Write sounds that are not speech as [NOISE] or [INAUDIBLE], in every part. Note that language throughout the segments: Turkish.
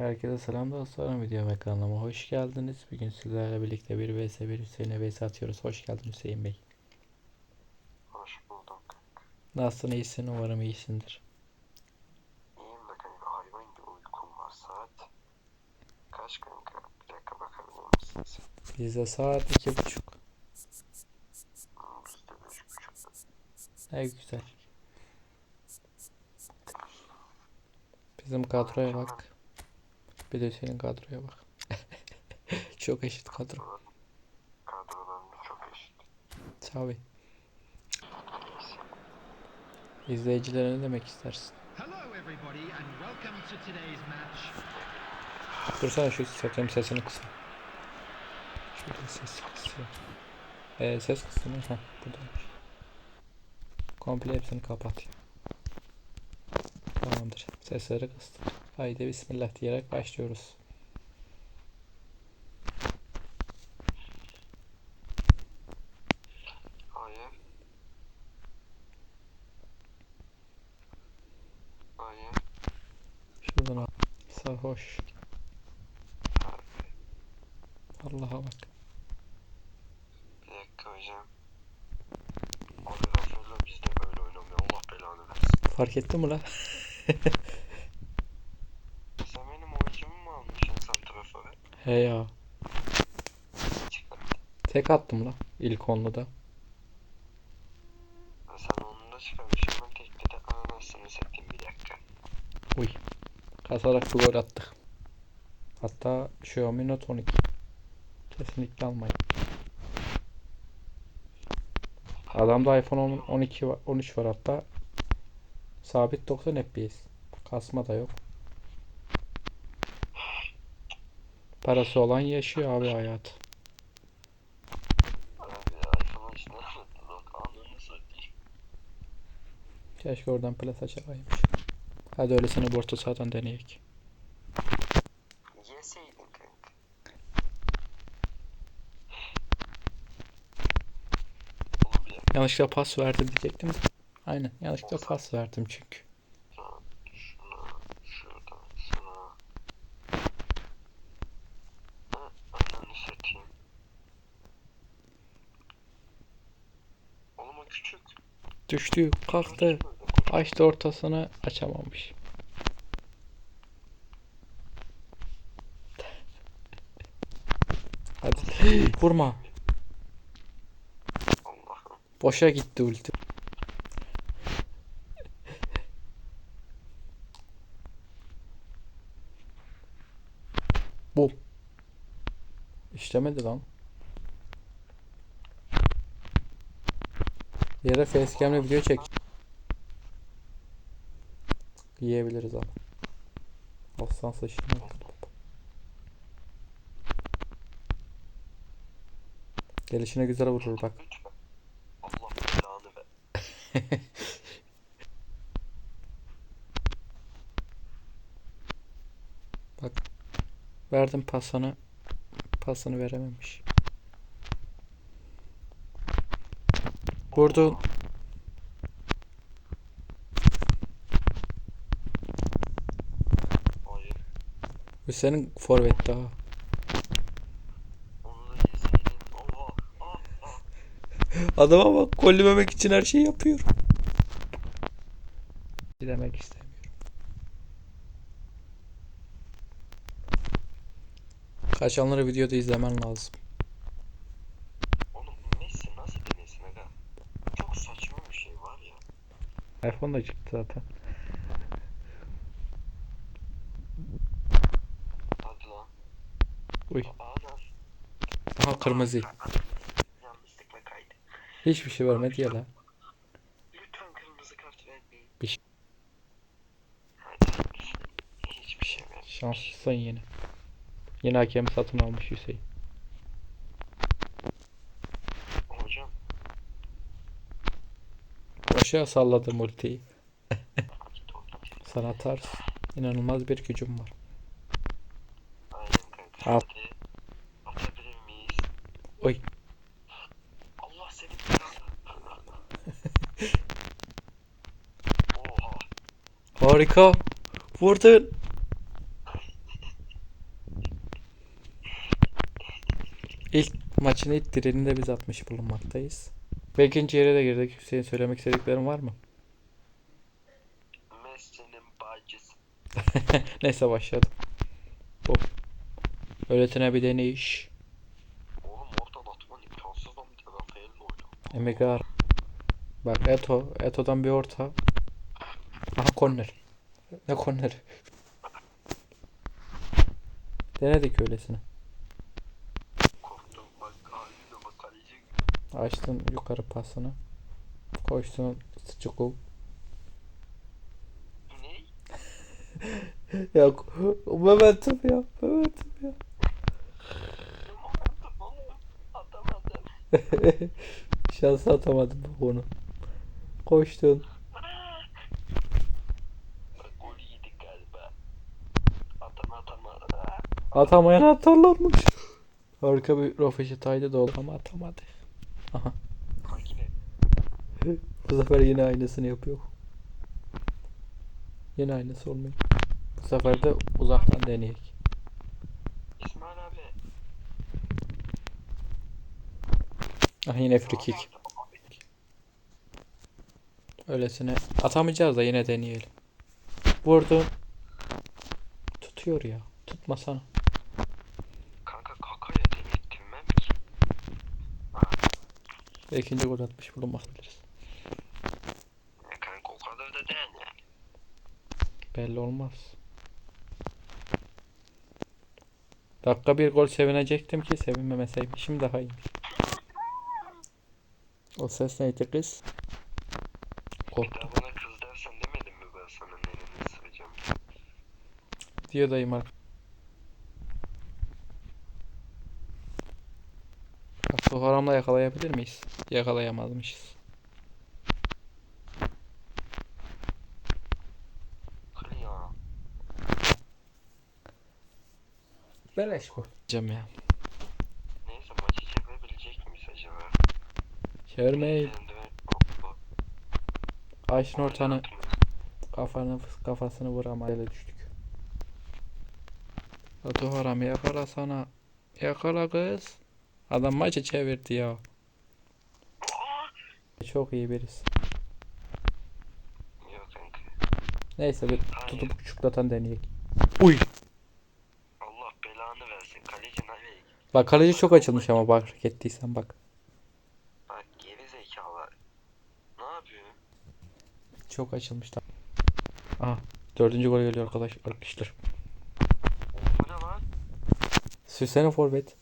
Herkese selam dostlarım video ve kanalıma hoş geldiniz. Bugün sizlerle birlikte bir vs 1 Hüseyin'e vs atıyoruz. Hoş geldin Hüseyin Bey. Hoş bulduk. Nasılsın iyisin umarım iyisindir. İyiyim de kanka hayvan gibi uykum var saat. Kaç kanka? Bir dakika bakabilir misin sen? Bizde saat iki buçuk. Hmm, bizde beş buçukta. Ne güzel. Bizim kadroya bak. Bir de Hüseyin'in kadroya bak. [LAUGHS] Çok eşit kadro. Kadrolar, kadrolarımız çok eşit. Tabi. İzleyicilere ne demek istersin? Dursana şu sesim sesini kısın. Şurada ses kısıyor. Ee, ses kısın. Heh, buradaymış. Komple hepsini kapat. Tamamdır. Sesleri kıstık. Haydi bismillah diyerek başlıyoruz. Şuradan al. Sarhoş. Allah'a bak. Bir dakika hocam. Abi Rafael'la biz de böyle oynamıyor. Allah belanı versin. Fark ettin mi la? [LAUGHS] He ya. Tek attım la. İlk onluda. Ha, Sen onu da çıkarmışsın. Ben tekte de anasını satayım bir dakika. Uy. Kasarak bir gol attık. Hatta Xiaomi Note 12. Kesinlikle almayın. Adamda iPhone 10 12 var, 13 var hatta. Sabit 90 FPS. Kasma da yok. Parası olan yaşıyor abi hayat. Keşke oradan plas açamaymış. Hadi öylesine borsa sağdan deneyek. Yeseydin kanka. Yanlışlıkla pas verdim diyecektim. Aynen yanlışlıkla pas verdim çünkü. Şuna, şuradan, şuna. Ha, ananı satayım. Oğlum o küçük. Düştü, kalktı. Açtı ortasını açamamış. [LAUGHS] Hadi [GASPS] vurma. Boşa gitti ulti. [LAUGHS] Bu. İşlemedi lan. Yere facecam'le video çek. Yiyebiliriz ama. Aslan saçını. Gelişine güzel vurur bak. [LAUGHS] Bak. Verdim pasını. Pasını verememiş. Hayır. Bu senin forvet daha. Ah, ah. Adama bak gollememek için her şeyi yapıyor. Demek istemiyorum. Kaçanları videoda izlemen lazım. Oğlum Messi nasıl denesin aga? Çok saçma bir şey var ya. iPhone da çıktı zaten. Lan. Uy. Aha kırmızı. Yanlışlıkla kaydı. Hiçbir şey vermedi ya la. Lütfen kırmızı kart vermeyin. Bir şey-. Hiçbir şey ver. Şanslısın yine. Yine hakem satın almış Hüseyin. aşağı salladım ultiyi. Sana atar. İnanılmaz bir gücüm var. Al. Oy. Allah [LAUGHS] seni Oha. Harika. Vurdun. İlk maçın ilk direnini de biz atmış bulunmaktayız. Ve ikinci yere de girdik. Hüseyin söylemek istediklerin var mı? Messi'nin bacısı. [LAUGHS] Neyse başladım. Bu. Öğretene bir deneyiş. Oğlum oradan atman imkansız lan bir de Rafael'le oyna. Emegar. Bak Eto. Eto'dan bir orta. Aha korner. Ne korner? [LAUGHS] Denedik öylesine. Korktum bak haline bak kaleci. Açtın yukarı pasını. Koştun. Ne? Yok. [LAUGHS] Mehmet'im ya. Mehmet'im ya. Oğlum. [LAUGHS] Atamadım. Şans atamadım bu onu. Koştun. Atamayan atarlarmış. Harika bir röveşataydı da oldu ama atamadı. Aha. Yine. Bu sefer yine aynısını yapıyor. Yine aynısı olmuyor. Bu sefer de uzaktan deneyek. İsmail abi. Aha yine free kick. Öylesine atamayacağız da yine deneyelim. Vurdu. Tutuyor ya. Tutmasana. Kanka kakaya denettirmem ki. Ve ikinci gol atmış bulunmaktayız. Ya kanka o kadar da değil yani. Belli olmaz. Dakika bir gol sevinecektim ki sevinmemeseymişim daha iyiymiş. O ses neydi kız? Bir Korktum. daha bana kız dersen demedim mi ben sana neneni ısıracağım. Diyor dayım ar- Haramla yakalayabilir miyiz? Yakalayamazmışız. Kır ya. Beleş gol. Cem ya. Neyse maçı çevirebilecek miyiz acaba? Çevirmeyi. Ayşin ortanı kafanı kafasını vur ama ele düştük. Batu haram yakala sana. Yakala kız. Adam maçı çevirdi ya. Çok iyi. Yok kanka. Neyse bir Hayır. tutup küçükleten deneyek. Uy. Allah belanı versin. Kaleci nereye? Bak kaleci çok açılmış ama bak fark ettiysen bak. Bak geri zekalı. Ne yapıyor? Çok açılmış. da. Aha dördüncü gol geliyor arkadaş arkadaşlar. Bu ne lan? Süsene forvet.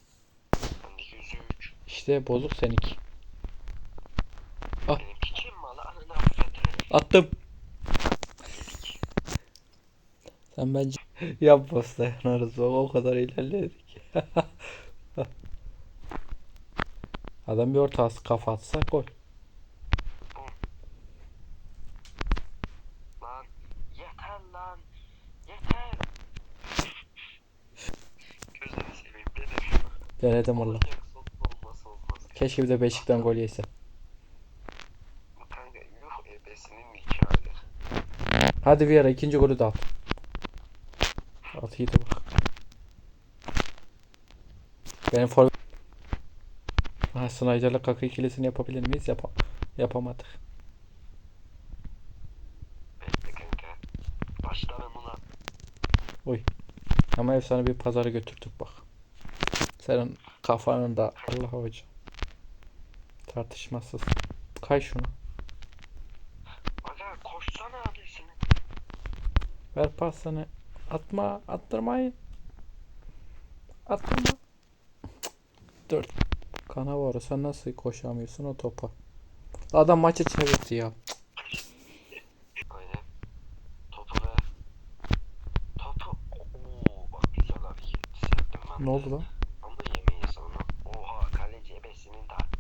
Bendeki 103. İşte bozuk seninki. Ah. Attım. Sen bence yapmaz dayanırız bak o kadar ilerledik. [LAUGHS] Adam bir orta as- kafa atsa gol. Denedim valla. Olacak son olmazsa olmaz. Keşke bir de Beşik'ten gol yese. Kanka yuh ebesinin nikahı. Hadi bir ara ikinci golü de at. At iyiydi bak. Benim for... Ha, Snyder'la Kaka ikilisini yapabilir miyiz? Yapa yapamadık. Bekle kanka. Başlarım ulan. Ama efsane bir pazara götürdük bak. Senin kafanın da Allah hocam. Tartışmasız. Kay şunu. Aga koşsana abisini. Ver pasını. Atma. Attırmayın. Attırma. Dört. Kanavaro sen nasıl koşamıyorsun o topa? Adam maçı çevirdi ya. Aynen. Topu ver. Topu. Oo bak güzel hareket. Sevdim ben. Ne oldu lan? Ama yemeyiz onu. Oha kaleci ebesinin de.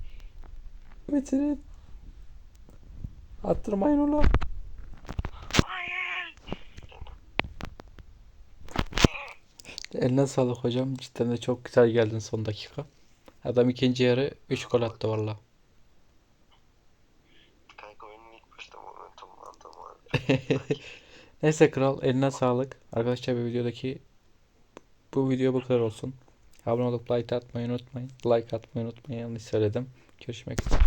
Bitirin. Attırmayın. Hayır. Eline sağlık hocam. Cidden de çok güzel geldin son dakika. Adam ikinci yarı 3 gol attı valla. [LAUGHS] [LAUGHS] Neyse kral eline sağlık. Arkadaşlar bu videodaki bu video bu kadar olsun. Abone olup like atmayı unutmayın. Like atmayı unutmayın. Yanlış söyledim. Görüşmek üzere.